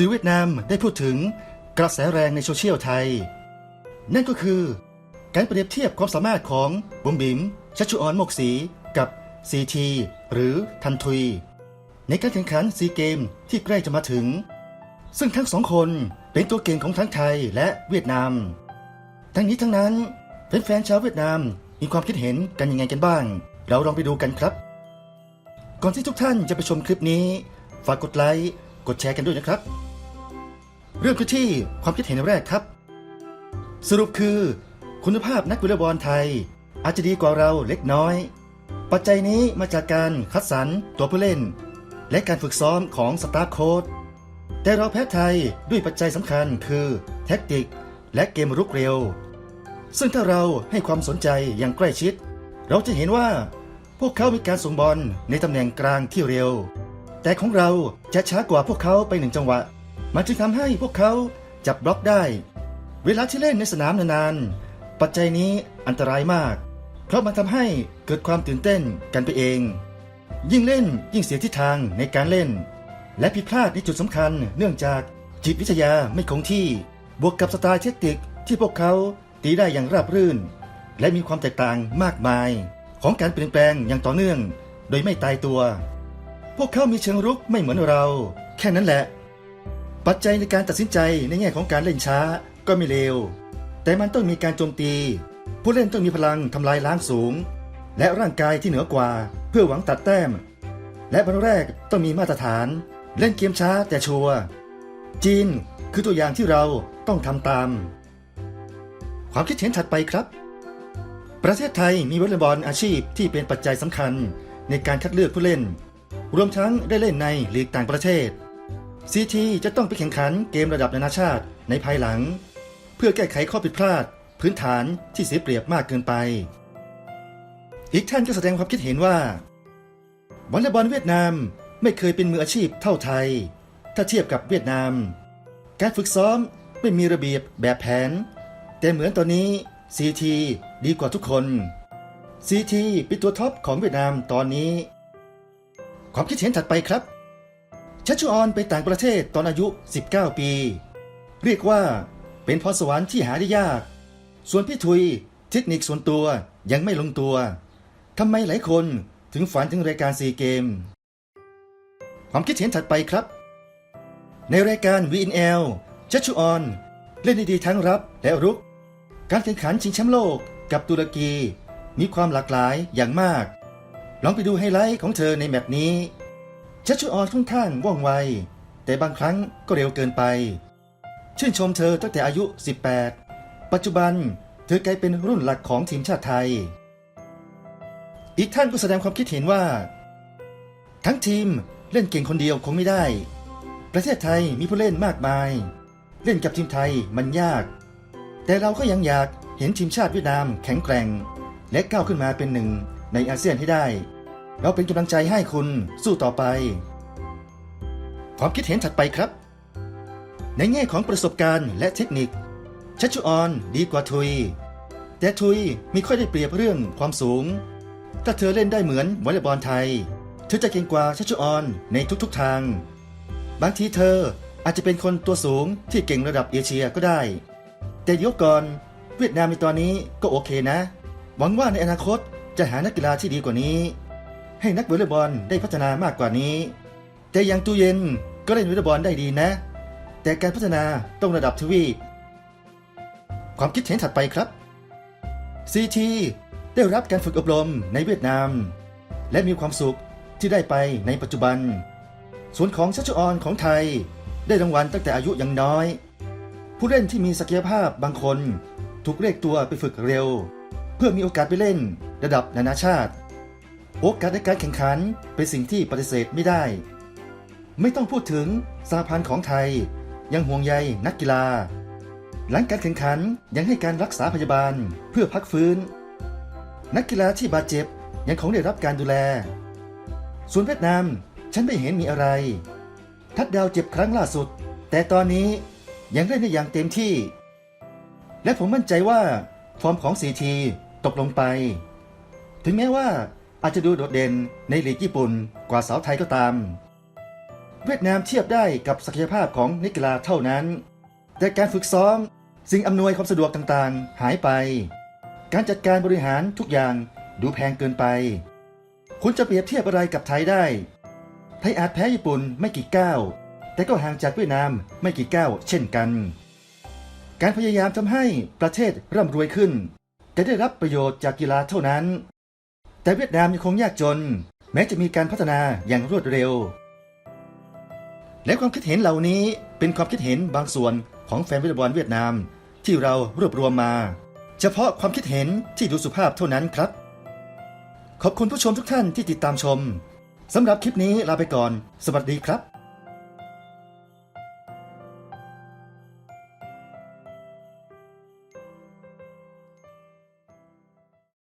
สื่อเวียดนามได้พูดถึงกระแสแรงในโซเชียลไทย นั่นก็คือ การเปรียบเทียบความสามารถของบุ๋มบิ๋มชัชชุออนโมกศีกับซีทีหรือทันทุย ในการแข่งขันซีเกมที่ใกล้จะมาถึง ซึ่งทั้งสองคนเป็นตัวเก่งของทั้งไทยและเวียดนาม ทั้งนี้ทั้งนั้นแฟนๆชาวเวียดนามมีความคิดเห็นกันยังไงกันบ้าง เราลองไปดูกันครับ ก่อนที่ทุกท่านจะไปชมคลิปนี้ ฝากกดไลค์ กดแชร์กันด้วยนะครับ เริ่มกันที่ความคิดเห็นแรกครับ สรุปคือ คุณภาพนักวอลเลย์บอลไทย อาจจะดีกว่าเราเล็กน้อย ปัจจัยนี้มาจากการคัดสรรตัวผู้เล่น และการฝึกซ้อมของสตาฟโค้ชแต่เราแพ้ไทยด้วยปัจจัยสำคัญคือแท็กติก และเกมรุกเร็ว ซึ่งถ้าเราให้ความสนใจอย่างใกล้ชิด เราจะเห็นว่า พวกเขามีการส่งบอลในตำแหน่งกลางที่เร็ว แต่ของเราจะช้ากว่าพวกเขาไปหนึ่งจังหวะ มันจึงทำให้พวกเขาจับบล็อกได้ เวลาที่เล่นในสนามนานๆ ปัจจัยนี้อันตรายมาก เพราะมันทำให้เกิดความตื่นเต้นกันไปเอง ยิ่งเล่นยิ่งเสียทิศทางในการเล่น และผิดพลาดในจุดสำคัญเนื่องจากจิตวิทยาไม่คงที่ บวกกับสไตล์เทคนิคที่พวกเขาตีได้อย่างราบรื่น และมีความแตกต่างมากมาย ของการเปลี่ยนแปลงอย่างต่อเนื่อง โดยไม่ตายตัว พวกเขามีเชิงรุกไม่เหมือนเรา แค่นั้นแหละ ปัจจัยในการตัดสินใจในแง่ของการเล่นช้าก็ไม่เลว แต่มันต้องมีการโจมตี ผู้เล่นต้องมีพลังทำลายล้างสูง และร่างกายที่เหนือกว่าเพื่อหวังตัดแต้ม และบอลแรกต้องมีมาตรฐาน เล่นเกมช้าแต่ชัวร์จีนคือตัวอย่างที่เราต้องทำตาม ความคิดเห็นถัดไปครับ ประเทศไทยมีวอลเลย์บอลอาชีพที่เป็นปัจจัยสำคัญในการคัดเลือกผู้เล่น รวมทั้งได้เล่นในลีกต่างประเทศ ซีทีจะต้องไปแข่งขันเกมระดับนานาชาติในภายหลัง เพื่อแก้ไขข้อผิดพลาด พื้นฐานที่เสียเปรียบมากเกินไป อีกท่านก็แสดงความคิดเห็นว่าวอลเลย์บอลเวียดนามไม่เคยเป็นมืออาชีพเท่าไทย ถ้าเทียบกับเวียดนาม การฝึกซ้อมไม่มีระเบียบแบบแผน แต่เหมือนตอนนี้ซีทีดีกว่าทุกคนซีทีเป็นตัวท็อปของเวียดนามตอนนี้ ความคิดเห็นถัดไปครับ ชัชชออนไปต่างประเทศตอนอายุ 19 ปี เรียกว่าเป็นพรสวรรค์ที่หาได้ยาก ส่วนพี่ทุยเทคนิคส่วนตัวยังไม่ลงตัวทำไมหลายคนถึงฝันถึงรายการซีเกม ความคิดเห็นถัดไปครับ ในรายการ VNL ชัชชออนเล่นได้ดีทั้งรับและรุก การแข่งขันชิงแชมป์โลกกับตุรกีมีความหลากหลายอย่างมาก ลองไปดูไฮไลท์ของเธอในแมตช์นี้ ชัชชุออนค่อนข้างว่องไว แต่บางครั้งก็เร็วเกินไป ชื่นชมเธอตั้งแต่อายุ 18 ปัจจุบันเธอกลายเป็นรุ่นหลักของทีมชาติไทย อีกท่านก็แสดงความคิดเห็นว่า ทั้งทีมเล่นเก่งคนเดียวคงไม่ได้ ประเทศไทยมีผู้เล่นมากมาย เล่นกับทีมไทยมันยาก แต่เราก็ยังอยากเห็นทีมชาติเวียดนามแข็งแกร่ง และก้าวขึ้นมาเป็นหนึ่งในอาเซียนให้ได้ เราเป็นกำลังใจให้คุณสู้ต่อไป ความคิดเห็นถัดไปครับ ในแง่ของประสบการณ์และเทคนิค ชัชชุออนดีกว่าทุย แต่ทุยมีค่อยได้เปรียบเรื่องความสูง ถ้าเธอเล่นได้เหมือนวอลเลย์บอลไทย เธอจะเก่งกว่าชัชชุออนในทุกๆทาง บางทีเธออาจจะเป็นคนตัวสูงที่เก่งระดับเอเชียก็ได้ แต่ยกก่อนเวียดนามในตอนนี้ก็โอเคนะ หวังว่าในอนาคตจะหานักกีฬาที่ดีกว่านี้ ให้นักวอลเลย์บอลได้พัฒนามากกว่านี้ แต่อย่างตู้เย็นก็เล่นวอลเลย์บอลได้ดีนะ แต่การพัฒนาต้องระดับทวีปความคิดเห็นถัดไปครับ CT ได้รับการฝึกอบรมในเวียดนาม และมีความสุขที่ได้ไปในปัจจุบัน ส่วนของชัชชุออนของไทย ได้รางวัลตั้งแต่อายุยังน้อย ผู้เล่นที่มีศักยภาพบางคน ถูกเรียกตัวไปฝึกเร็ว เพื่อมีโอกาสไปเล่นระดับนานาชาติ โอกาสในการแข่งขันเป็นสิ่งที่ปฏิเสธไม่ได้ ไม่ต้องพูดถึงสาพันธ์ของไทย ยังห่วงใยนักกีฬา หลังการแข่งขันยังให้การรักษาพยาบาลเพื่อพักฟื้น นักกีฬาที่บาดเจ็บยังคงได้รับการดูแล ส่วนเวียดนามฉันไม่เห็นมีอะไร ทัดดาวเจ็บครั้งล่าสุด แต่ตอนนี้ยังเล่นได้อย่างเต็มที่ และผมมั่นใจว่า ฟอร์มของซีทีตกลงไป ถึงแม้ว่า อาจจะดูโดดเด่นในลีกญี่ปุ่นกว่าสาวไทยก็ตาม เวียดนามเทียบได้กับศักยภาพของนักกีฬาเท่านั้น แต่การฝึกซ้อมสิ่งอำนวยความสะดวกต่างๆ หายไป การจัดการบริหารทุกอย่างดูแพงเกินไป คุณจะเปรียบเทียบอะไรกับไทยได้ ไทยอาจแพ้ญี่ปุ่นไม่กี่ก้าวแต่ก็ห่างจากเวียดนามไม่กี่ก้าวเช่นกัน การพยายามทำให้ประเทศร่ำรวยขึ้น แต่ได้รับประโยชน์จากกีฬาเท่านั้น แต่เวียดนามยังคงยากจน แม้จะมีการพัฒนาอย่างรวดเร็ว และความคิดเห็นเหล่านี้เป็นความคิดเห็นบางส่วนของแฟนวอลบอลเวียดนาม ที่เรารวบรวมมา เฉพาะความคิดเห็นที่ดูสุภาพเท่านั้นครับ ขอบคุณผู้ชมทุกท่านที่ติดตามชมสำหรับคลิปนี้ลาไปก่อน สวัสดีครับ